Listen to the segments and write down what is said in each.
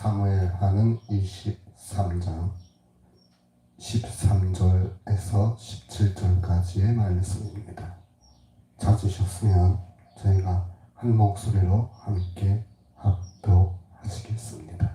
사무엘하는 23장 13절에서 17절까지의 말씀입니다. 찾으셨으면 저희가 한 목소리로 함께 합독하시겠습니다.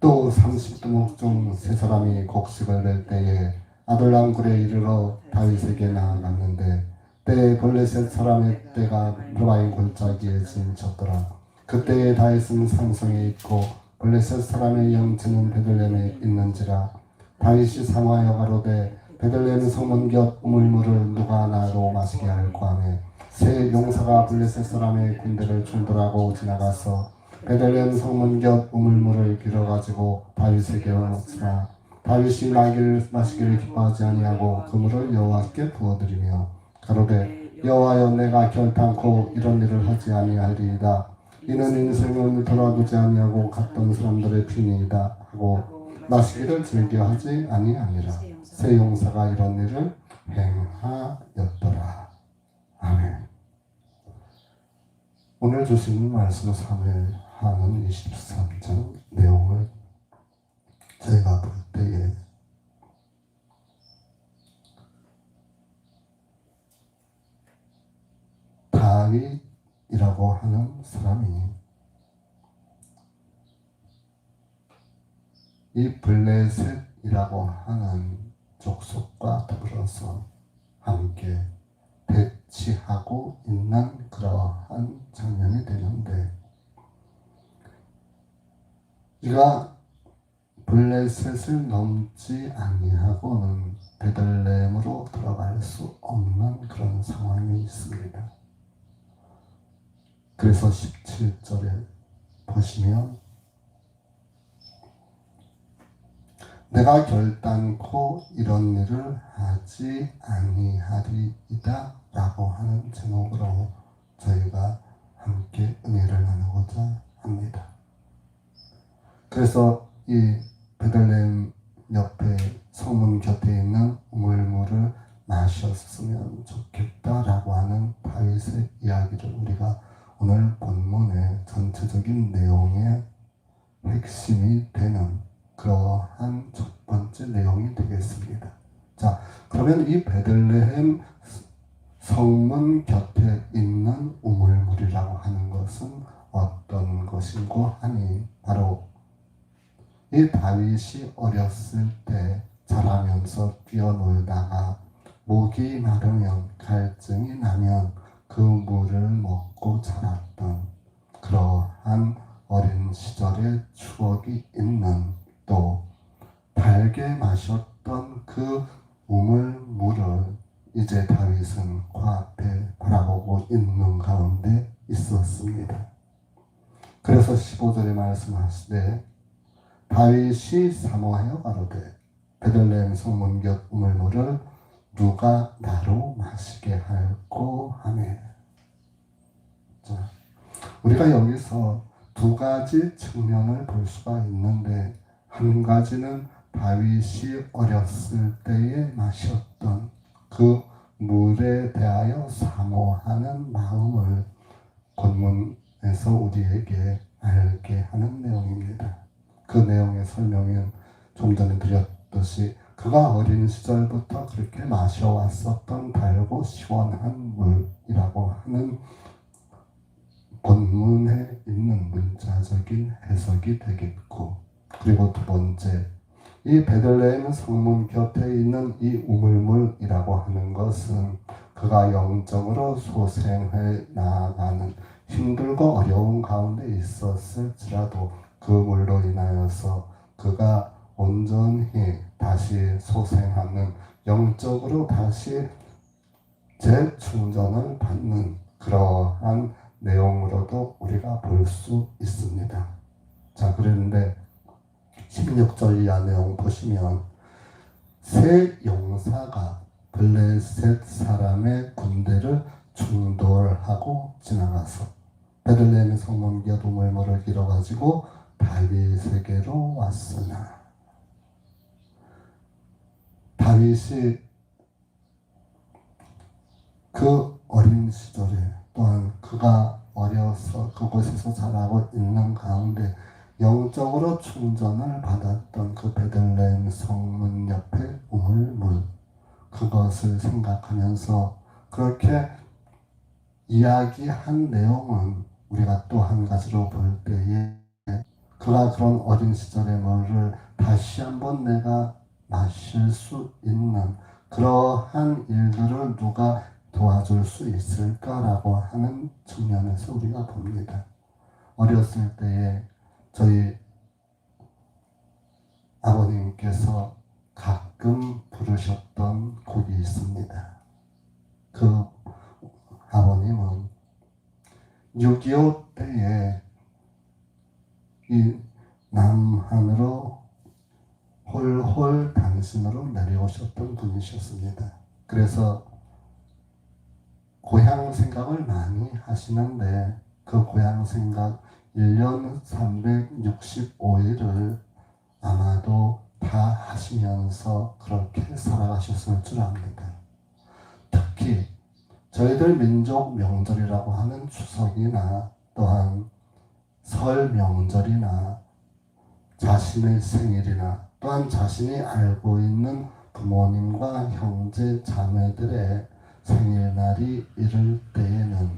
또 30두목 중 세 사람이 곡식을 낼 때에 아들랑굴에 이르러 다윗에게 나아갔는데 때에 블레셋 사람의 때가 루바인 골짜기에 진쳤더라. 그때에 다윗은 산성에 있고 블레셋 사람의 영체는 베들렘에 있는지라 다윗이 상하여 가로되 베들렘 성문 곁 우물물을 누가 나로 마시게 할고 하며 새 용사가 블레셋 사람의 군대를 충돌하고 지나가서 베들렘 성문 곁 우물물을 길어가지고 다윗에게 얻으나 다윗이 나기를 마시기를 기뻐하지 아니하고 그물을 여호와께 부어드리며 가로되 여호와여 내가 결탄코 이런 일을 하지 아니하리이다 이는 인생을 돌아보지 아니하고 갔던 사람들의 피니이다 하고 마시기를 즐겨 하지 아니하니라. 새 용사가 이런 일을 행하였더라. 아멘. 오늘 주신 말씀 사무엘하는 23장 내용을 저희가 볼 때에 다윗 이라고 하는 사람이 이 블레셋이라고 하는 족속과 더불어서 함께 대치하고 있는 그러한 장면이 되는데 이가 블레셋을 넘지 아니하고는 베들레헴으로 들어갈 수 없는 그런 상황이 있습니다. 그래서 17절에 보시면 내가 결단코 이런 일을 하지 아니하리이다 라고 하는 제목으로 저희가 함께 은혜를 나누고자 합니다. 그래서 이 베들레헴 옆에 성문 곁에 있는 우물물을 마셨으면 좋겠다라고 하는 다윗의 이야기를 우리가 오늘 본문의 전체적인 내용의 핵심이 되는 그러한 첫 번째 내용이 되겠습니다. 자, 그러면 이 베들레헴 성문 곁에 있는 우물물이라고 하는 것은 어떤 것인고 하니 바로 이 다윗이 어렸을 때 자라면서 뛰어놀다가 목이 마르면 갈증이 나면 그 물을 먹고 자랐던 그러한 어린 시절의 추억이 있는 또 달게 마셨던 그 우물물을 이제 다윗은 코앞에 바라보고 있는 가운데 있었습니다. 그래서 15절에 말씀하시되 다윗이 사모하여 가로되 베들레헴 성문 곁 우물물을 누가 나로 마시게 할꼬 하네. 자, 우리가 여기서 두 가지 측면을 볼 수가 있는데 한 가지는 다윗이 어렸을 때에 마셨던 그 물에 대하여 사모하는 마음을 본문에서 우리에게 알게 하는 내용입니다. 그 내용의 설명은 좀 전에 드렸듯이 그가 어린 시절부터 그렇게 마셔왔었던 달고 시원한 물이라고 하는 본문에 있는 문자적인 해석이 되겠고 그리고 두 번째 이 베들레헴 성문 곁에 있는 이 우물물이라고 하는 것은 그가 영적으로 소생해 나가는 힘들고 어려운 가운데 있었을지라도 그 물로 인하여서 그가 온전히 다시 소생하는 영적으로 다시 재충전을 받는 그러한 내용으로도 우리가 볼 수 있습니다. 자, 그런데 16절 이하 내용 보시면 새 용사가 블레셋 사람의 군대를 충돌하고 지나가서 베들레헴 성문 곁 우물물을 길어가지고 다윗에게로 왔으나 다윗이 그 어린 시절에 또한 그가 어려서 그곳에서 자라고 있는 가운데 영적으로 충전을 받았던 그 베들레헴 성문 옆에 우물물 그것을 생각하면서 그렇게 이야기한 내용은 우리가 또 한 가지로 볼 때에 그가 그런 어린 시절의 물을 다시 한번 내가 마실 수 있는 그러한 일들을 누가 도와줄 수 있을까라고 하는 측면에서 우리가 봅니다. 어렸을 때에 저희 아버님께서 가끔 부르셨던 곡이 있습니다. 그 아버님은 6.25 때에 이 남한으로 홀홀 당신으로 내려오셨던 분이셨습니다. 그래서 고향 생각을 많이 하시는데 그 고향 생각 1년 365일을 아마도 다 하시면서 그렇게 살아가셨을 줄 압니다. 특히 저희들 민족 명절이라고 하는 추석이나 또한 설 명절이나 자신의 생일이나 또한 자신이 알고 있는 부모님과 형제 자매들의 생일날이 이를 때에는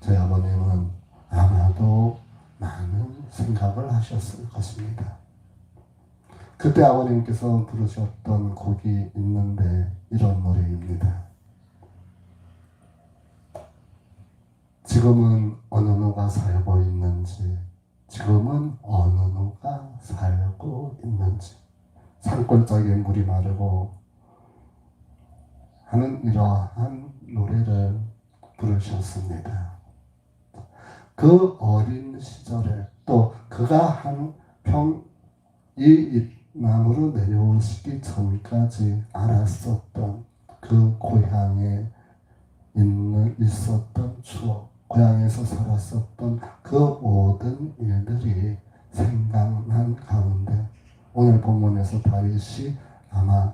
저희 아버님은 아마도 많은 생각을 하셨을 것입니다. 그때 아버님께서 부르셨던 곡이 있는데 이런 노래입니다. 지금은 어느 누가 살고 있는지, 지금은 어느 누가 살고 있는지, 산골짜기에 물이 마르고 하는 이러한 노래를 부르셨습니다. 그 어린 시절에 또 그가 한 평이 남으로 내려오시기 전까지 알았었던 그 고향에 있는 있었던 추억, 고향에서 살았었던 그 모든 일들이 생각난 가운데 오늘 본문에서 다윗이 아마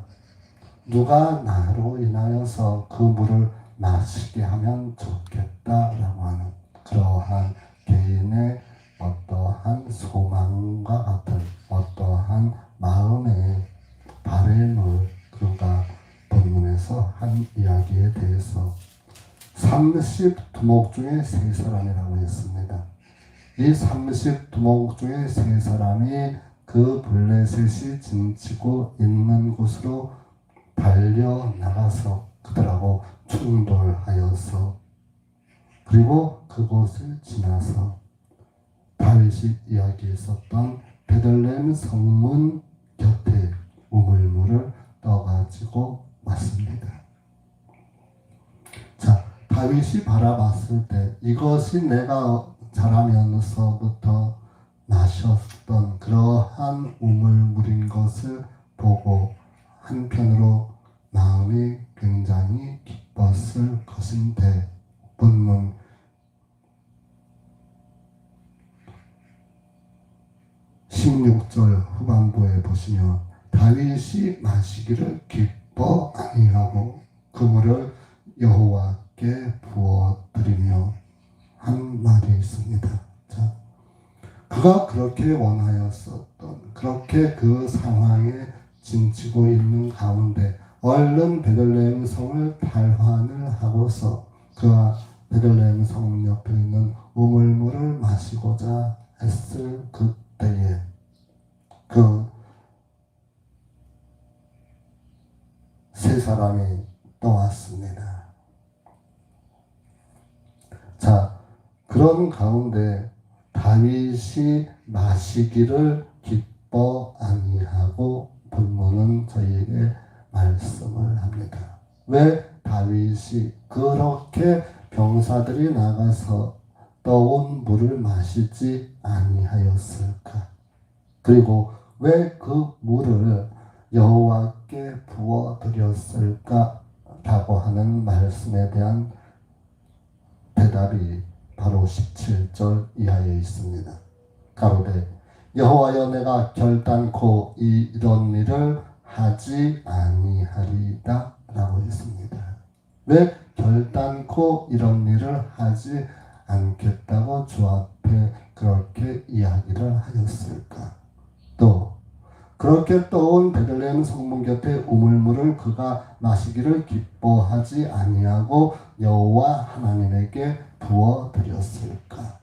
누가 나로 인하여서 그 물을 마시게 하면 좋겠다라고 하는 그러한 개인의 어떠한 소망과 같은 어떠한 마음의 바램을 그가 본문에서 한 이야기에 대해서 30 두목 중에 세 사람이라고 했습니다. 이 30 두목 중에 세 사람이 그 블레셋이 진치고 있는 곳으로 달려 나가서 그들하고 충돌하여서 그리고 그곳을 지나서 다윗이 이야기했었던 베들레헴 성문 곁에 우물물을 떠가지고 왔습니다. 자, 다윗이 바라봤을 때 이것이 내가 자라면서부터 마셨던 그러한 우물물인 것을 보고 한편으로 마음이 굉장히 기뻤을 것인데 본문 16절 후반부에 보시면 다윗이 마시기를 기뻐 아니하고 그 물을 그렇게 원하였었던 그렇게 그 상황에 진치고 있는 가운데 얼른 베들레헴 성을 발환을 하고서 그가 베들레헴 성 옆에 있는 우물물을 마시고자 했을 그때에 그 세 사람이 떠왔습니다. 자, 그런 가운데 다윗이 마시기를 기뻐 아니하고 본문은 저희에게 말씀을 합니다. 왜 다윗이 그렇게 병사들이 나가서 떠온 물을 마시지 아니하였을까? 그리고 왜 그 물을 여호와께 부어 드렸을까라고 하는 말씀에 대한 대답이 바로 17절 이하에 있습니다. 가로되 여호와여 내가 결단코 이 이런 일을 하지 아니하리다 라고 했습니다. 왜 결단코 이런 일을 하지 않겠다고 주 앞에 그렇게 이야기를 하였을까? 또 그렇게 떠온 베들레헴 성문 곁에 우물물을 그가 마시기를 기뻐하지 아니하고 여호와 하나님에게 부어 드렸을까?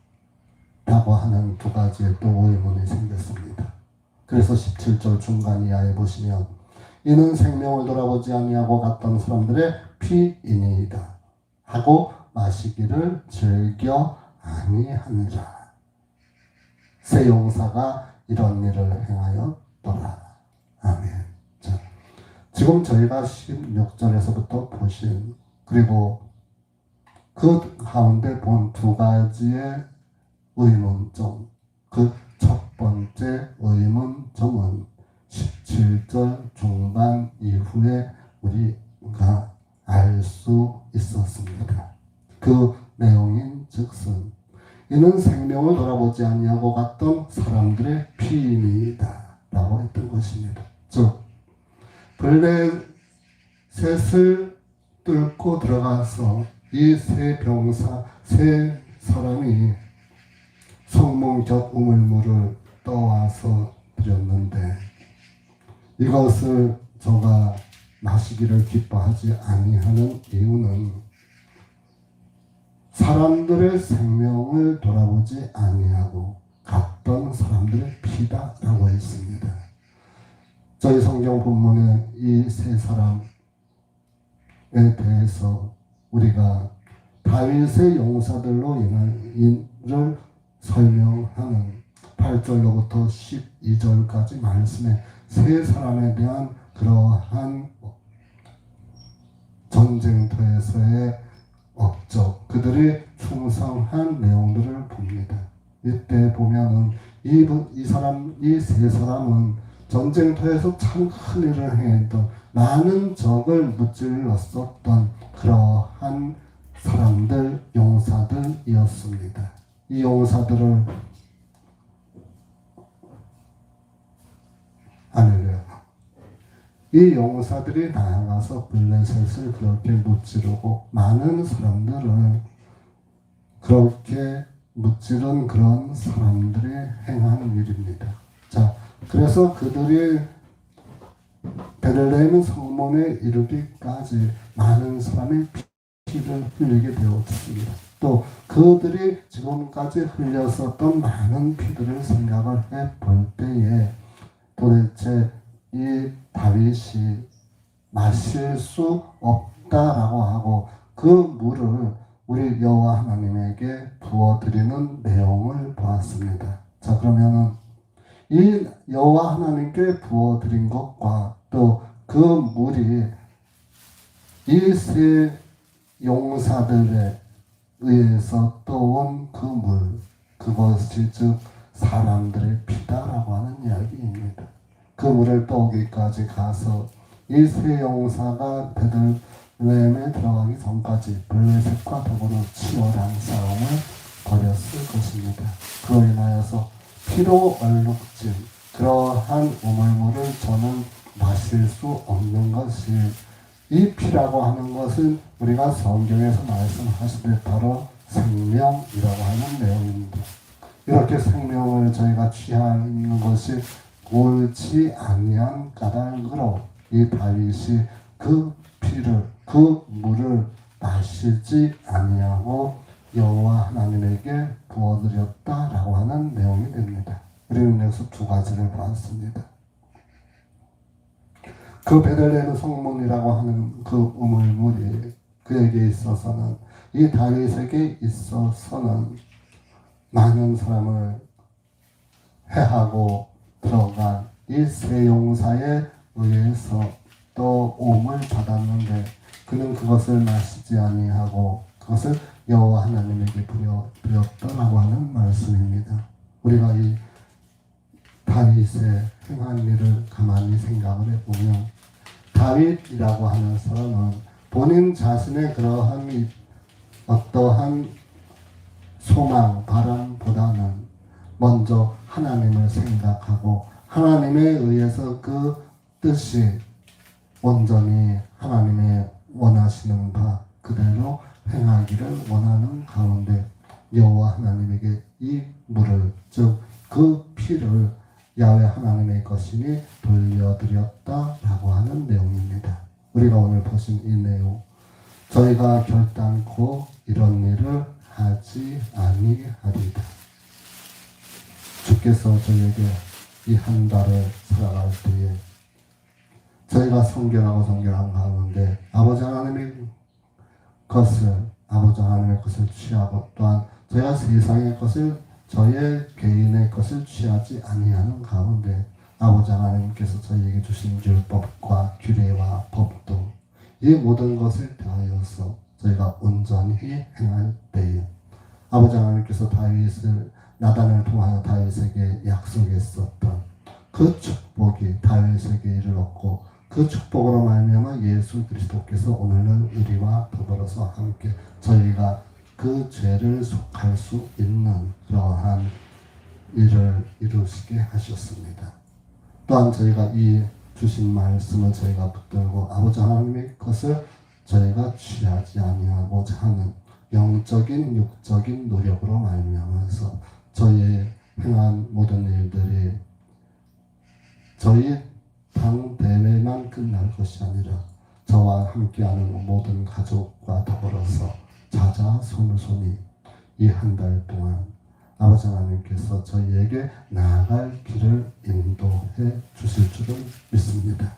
라고 하는 두 가지의 또 의문이 생겼습니다. 그래서 17절 중간 이하에 보시면 이는 생명을 돌아보지 아니하고 갔던 사람들의 피이니이다 하고 마시기를 즐겨 아니하니라. 세 용사가 이런 일을 행하였더라. 아멘. 자, 지금 저희가 16절에서부터 보신 그리고 그 가운데 본 두 가지의 의문점. 그 첫 번째 의문점은 17절 중반 이후에 우리가 알 수 있었습니다. 그 내용인 즉슨 이는 생명을 돌아보지 아니하고 갔던 사람들의 피임이다 라고 했던 것입니다. 즉 블레셋을 뚫고 들어가서 이 세 병사 세 사람이 곁 우물물을 떠와서 드렸는데 이것을 저가 마시기를 기뻐하지 아니하는 이유는 사람들의 생명을 돌아보지 아니하고 갔던 사람들의 피다라고 했습니다. 저희 성경 본문에 이 세 사람에 대해서 우리가 다윗의 용사들로 인한 인을 설명하는 8절로부터 12절까지 말씀에 세 사람에 대한 그러한 전쟁터에서의 업적, 그들의 충성한 내용들을 봅니다. 이때 보면은 이, 부- 이 사람, 이 세 사람은 전쟁터에서 참 큰 일을 행했던 많은 적을 무찔렀었던 그러한 사람들, 용사들이었습니다. 이 용사들을 아니래요. 이 용사들이 나아가서 블레셋을 그렇게 무찌르고 많은 사람들을 그렇게 무찌른 그런 사람들이 행한 일입니다. 자, 그래서 그들이 베들레헴 성문에 이르기까지 많은 사람이 피를 흘리게 되었습니다. 또 그들이 지금까지 흘렸었던 많은 피들을 생각을 해 볼 때에 도대체 이 다윗이 마실 수 없다라고 하고 그 물을 우리 여호와 하나님에게 부어 드리는 내용을 보았습니다. 자 그러면은 이 여호와 하나님께 부어 드린 것과 또 그 물이 이 세 용사들에 의해서 떠온 그 물, 그것이 즉 사람들의 피다라고 하는 이야기입니다. 그 물을 떠오기까지 가서 이 세 용사가 베들레헴에 들어가기 전까지 블레셋과 더불어 치열한 싸움을 벌였을 것입니다. 그로 인하여서 피로 얼룩진 그러한 우물물을 저는 마실 수 없는 것이 이 피라고 하는 것은 우리가 성경에서 말씀하시되 바로 생명이라고 하는 내용입니다. 이렇게 생명을 저희가 취하는 것이 옳지 아니한 까닭으로 이 다윗이 그 피를 그 물을 마시지 아니하고 여호와 하나님에게 부어드렸다라고 하는 내용이 됩니다. 우리는 여기서 두 가지를 보았습니다. 그 베들레헴 성문이라고 하는 그 우물물이 그에게 있어서는 이 다윗에게 있어서는 많은 사람을 해하고 들어간 이 세 용사에 의해서 또 오물 받았는데 그는 그것을 마시지 아니하고 그것을 여호와 하나님에게 부려 드렸다라고 하는 말씀입니다. 우리가 이 다윗의 행한 일을 가만히 생각을 해보면 다윗이라고 하는 사람은 본인 자신의 그러한 이 어떠한 소망, 바람보다는 먼저 하나님을 생각하고 하나님에 의해서 그 뜻이 온전히 하나님의 원하시는 바 그대로 행하기를 원하는 가운데 여호와 하나님에게 이 물을 즉 그 피를 야외 하나님의 것이니 돌려드렸다라고 하는 내용입니다. 우리가 오늘 보신 이 내용 저희가 결단코 이런 일을 하지 아니하리다. 주께서 저희에게 이 한 달을 살아갈 때에 저희가 성결하고 성결한 가운데 아버지 하나님의 것을 아버지 하나님의 것을 취하고 또한 저희가 세상의 것을 저의 개인의 것을 취하지 아니하는 가운데 아버지 하나님께서 저희에게 주신 율법과 규례와 법도 이 모든 것을 대하여서 저희가 온전히 행할 때에 아버지 하나님께서 다윗을 나단을 통하여 다윗에게 약속했었던 그 축복이 다윗에게 이르렀고 그 축복으로 말미암아 예수 그리스도께서 오늘날 우리와 더불어서 함께 저희가 그 죄를 속할 수 있는 그러한 일을 이루시게 하셨습니다. 또한 저희가 이 주신 말씀을 저희가 붙들고 아버지 하나님의 것을 저희가 취하지 아니하고자 하는 영적인 육적인 노력으로 말미암아서 저희의 행한 모든 일들이 저희 당 대회만 끝날 것이 아니라 저와 함께하는 모든 가족과 더불어서 자자 손손이 이 한 달 동안 아버지 하나님께서 저희에게 나아갈 길을 인도해 주실 줄을 믿습니다.